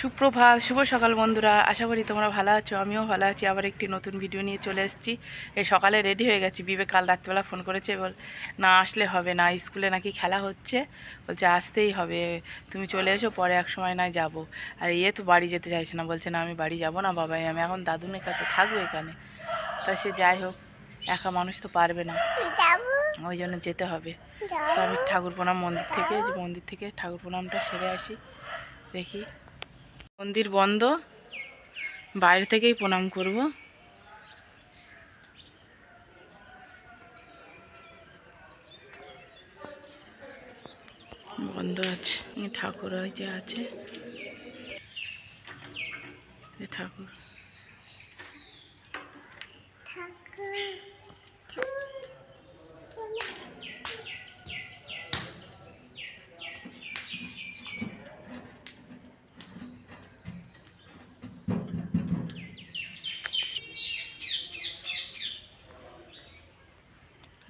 সুপ্রভাত শুভ সকাল বন্ধুরা আশা করি তোমরা ভালো আছো আমিও ভালো আছি আবার একটি নতুন ভিডিও নিয়ে চলে এসেছি। এই সকালে রেডি হয়ে গেছি বিবেক কাল রাত্রিবেলা ফোন করেছে বল না আসলে হবে না স্কুলে নাকি খেলা হচ্ছে। বলছে আসতেই হবে তুমি চলে এসো পরে এক সময় না যাব। আর ইয়ে তো বাড়ি যেতে চাইছে না বলছে না আমি বাড়ি যাব না বাবাই আমি এখন দাদুনের কাছে থাকব এখানে। তা সে যাই হোক একা মানুষ তো পারবে না। ওই জন্য যেতে হবে। তো আমি ঠাকুর প্রণাম মন্দির থেকে যে মন্দির থেকে ঠাকুর প্রণামটা সেরে আসি দেখি। মন্দির বন্ধ। বাইরে থেকেই প্রণাম করব। বন্ধ আছে। ঠাকুর ওই যে আছে। এই ঠাকুর।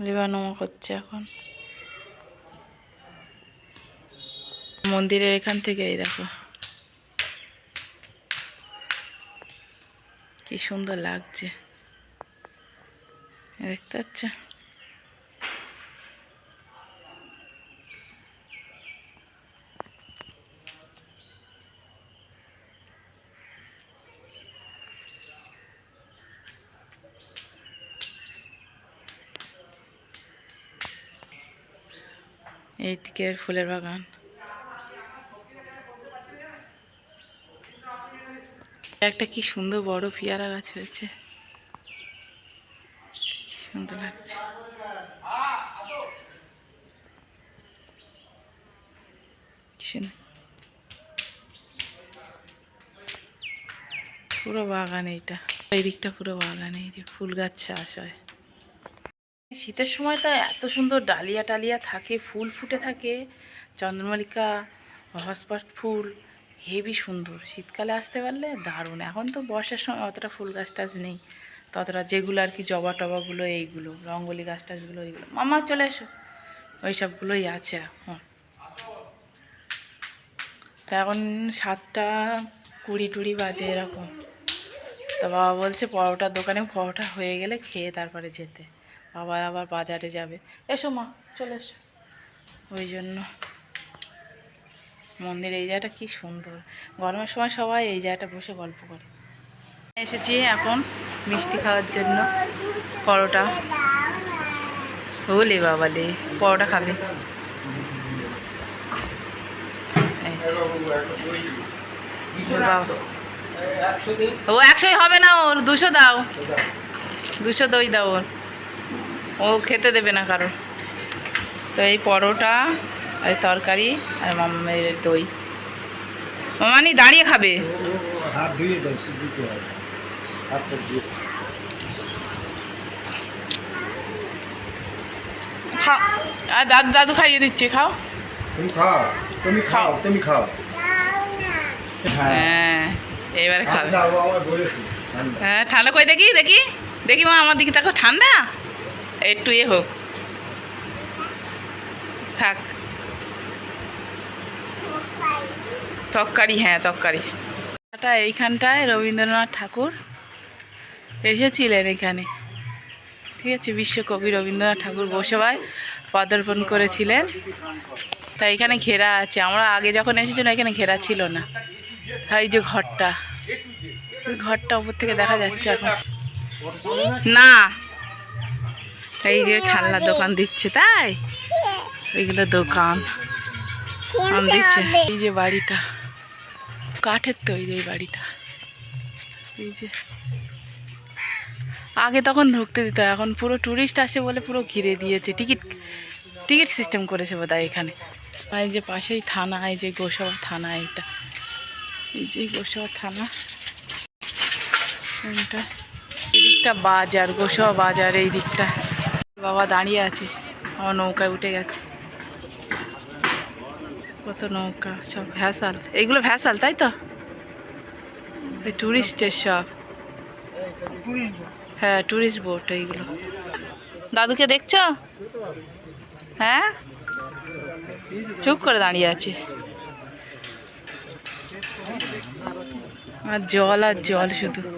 লেবানো করছে এখন। মন্দিরের এখান থেকে এই দেখো। কি সুন্দর লাগছে। দেখতে পাচ্ছ? এই দিকে ফুলের বাগান। একটা কি সুন্দর বড় পেয়ারা গাছ হয়েছে। সুন্দর লাগছে। পুরো বাগান এইটা। এই দিকটা পুরো বাগান, এই ফুল গাছ চাষ হয়। শীতের সময় তো এত সুন্দর ডালিয়া টালিয়া থাকে, ফুল ফুটে থাকে। চন্দ্রমল্লিকা হসপাট ফুল হেভি সুন্দর। শীতকালে আসতে পারলে দারুণ। এখন তো বর্ষার সময় অতটা ফুল গাছ টাছ নেই। ততটা যেগুলো আর কি জবা টবাগুলো, এইগুলো, রঙ্গলি গাছ টাছগুলো এইগুলো মামা, চলে এসো। ওই সবগুলোই আছে এখন। তা এখন সাতটা কুড়ি টুড়ি বাজে এরকম। তো বাবা বলছে পরোটার দোকানে পরোটা হয়ে গেলে খেয়ে তারপরে যেতে। বাবা আবার বাজারে যাবে। এসো মা, চলে এসো। ওই জন্য মন্দির এই জায়গাটা কি সুন্দর। গরমের সময় সবাই এই জায়গাটা বসে গল্প করে। এসেছি এখন মিষ্টি খাওয়ার জন্য। পরোটা। ওলে বাবালে পরোটা খাবে। বাবা। ও একশোই হবে না ওর, দুশো দাও। দুশো দই দাও ওর। ও খেতে দেবে না কারোর। তো এই পরোটা আর তরকারি আর মামের দই। মামানি দাঁড়িয়ে খাবে। খাও। আর দাদু দাদু খাইয়ে দিচ্ছে খাও। তুমি খাও। তুমি খাও তুমি খাও। হ্যাঁ। হ্যাঁ এবারে খাবে। হ্যাঁ ঠান্ডা কই দেখি দেখি। দেখি মা আমার দিকে তাকো ঠান্ডা? একটু এ হোক। থাক। তরকারি হ্যাঁ তরকারি এটা এইখানটায় রবীন্দ্রনাথ ঠাকুর এসেছিলেন এখানে। ঠিক আছে, বিশ্বকবি রবীন্দ্রনাথ ঠাকুর বসেবায় পদার্পণ করেছিলেন। তা এখানে ঘেরা আছে। আমরা আগে যখন এসেছিলাম, এখানে ঘেরা ছিল না। এই যে ঘরটা ঘরটা উপর থেকে দেখা যাচ্ছে এখন। না এই যে খেলনার দোকান দিচ্ছে তাই? এইগুলো দোকান। আম দিচ্ছে। এই যে বাড়িটা। কাঠের তৈরি এই বাড়িটা। এই যে। আগে তখন ঢুকতে দিত এখন পুরো টুরিস্ট আসে বলে পুরো ঘিরে দিয়েছে। টিকিট টিকিট সিস্টেম করেছে বোধ এখানে। আর এই যে পাশেই থানা এই যে গোসাবা থানা এইটা। এই যে গোসাবা থানা। এই দিকটা বাজার গোসাবা বাজার এই দিকটা। বাবা দাঁড়িয়ে আছে। আমার নৌকায় উঠে গেছে। কত নৌকা, সব ভ্যাসাল। এইগুলো ভ্যাসাল, তাই তো? টুরিস্টের সব। হ্যাঁ টুরিস্ট বোট এইগুলো। দাদুকে দেখছ? হ্যাঁ? চুপ করে দাঁড়িয়ে আছে। আর জল আর জল শুধু।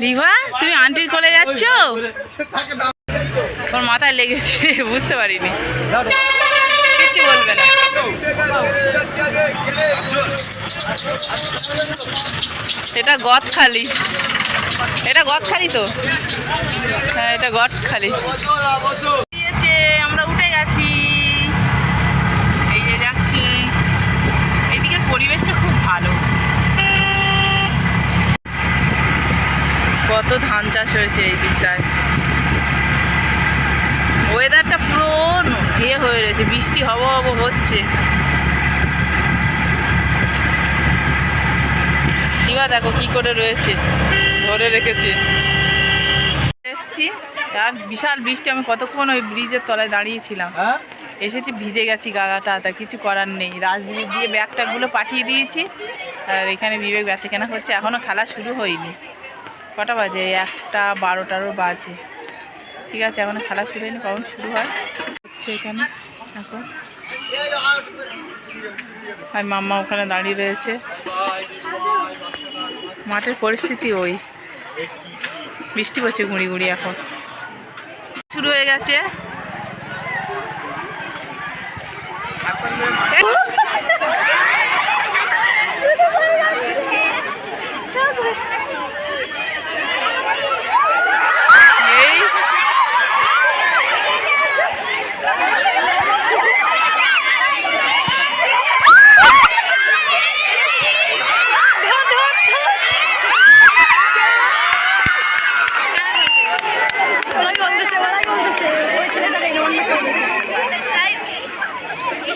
লিভা তুমি আন্টির কোলে যাচ্ছ? ওর মাথায় লেগেছে বুঝতে পারিনি। কিচ্ছু বলবে না। এটা গদ খালি এটা গদ খালি তো? হ্যাঁ এটা গদ খালি দিয়েছে আমরা উঠে গেছি এই যে যাচ্ছি এইদিকের পরিবেশটা খুব ভালো কত ধান চাষ হয়েছে এই দিকটায়। ওয়েদারটা পুরো ইয়ে হয়ে রয়েছে বৃষ্টি হব হব হচ্ছে। এবার দেখো কি করে রয়েছে ধরে রেখেছে। এসছি আর বিশাল বৃষ্টি আমি কতক্ষণ ওই ব্রিজের তলায় দাঁড়িয়েছিলাম। হ্যাঁ? এসেছি ভিজে গেছি গাগাটা তা কিছু করার নেই। রাজনীতি দিয়ে ব্যাগটাগুলো পাঠিয়ে দিয়েছি আর এখানে বিবেক বেচে কেনা হচ্ছে এখনও খেলা শুরু হয়নি। কটা বাজে? একটা বারোটারও বাজে। ঠিক আছে, এখন খেলা শুরু হয়নি কখন শুরু হয়? হচ্ছে এখানে, এখন। আর মাম্মা ওখানে দাঁড়িয়ে রয়েছে। মাঠের পরিস্থিতি ওই। বৃষ্টি পড়ছে গুঁড়ি গুঁড়ি এখন। শুরু হয়ে গেছে এই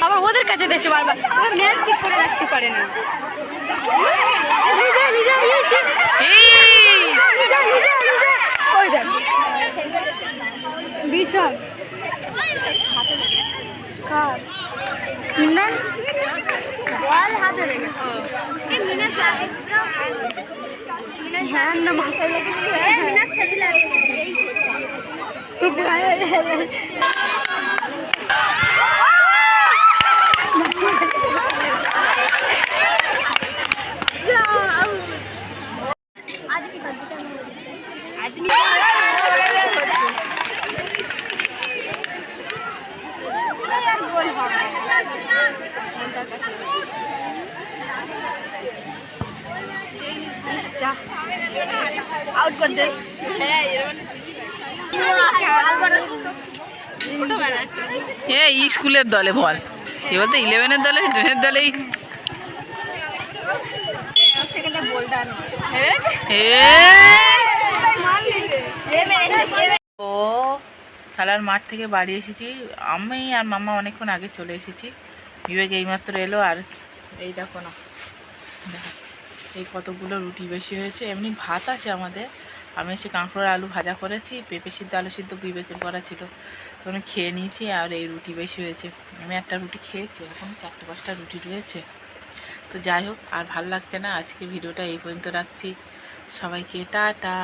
আবার ওদের কাছে দিচ্ছে বারবার। ওরা ম্যাচ ঠিক করে রাখতে পারে না। এই কার? ইমরান বল হাতে হ্যাঁ না মাথায় লেগে মিনাস খেলে তুই এ স্কুলের দলে বল। এ বলতে ইলেভেনের দলে টেনের দলেই। ও, খেলার মাঠ থেকে বাড়ি এসেছি। আমি আর মামা অনেকক্ষণ আগে চলে এসেছি। বিবেক এইমাত্র এলো আর এই দেখো না। এই কতগুলো রুটি বেশি হয়েছে। এমনি ভাত আছে আমাদের। আমি এসে কাঁকড়ার আলু ভাজা করেছি, পেঁপে সিদ্ধ, আলু সিদ্ধ বিবেকের করা ছিল। তো আমি খেয়ে নিয়েছি আর এই রুটি বেশি হয়েছে। আমি একটা রুটি খেয়েছি এখন চারটে পাঁচটা রুটি রয়েছে। তো যাই হোক, আর ভালো লাগছে না, আজকে ভিডিওটা এই পর্যন্ত রাখছি। সবাইকে টাটা।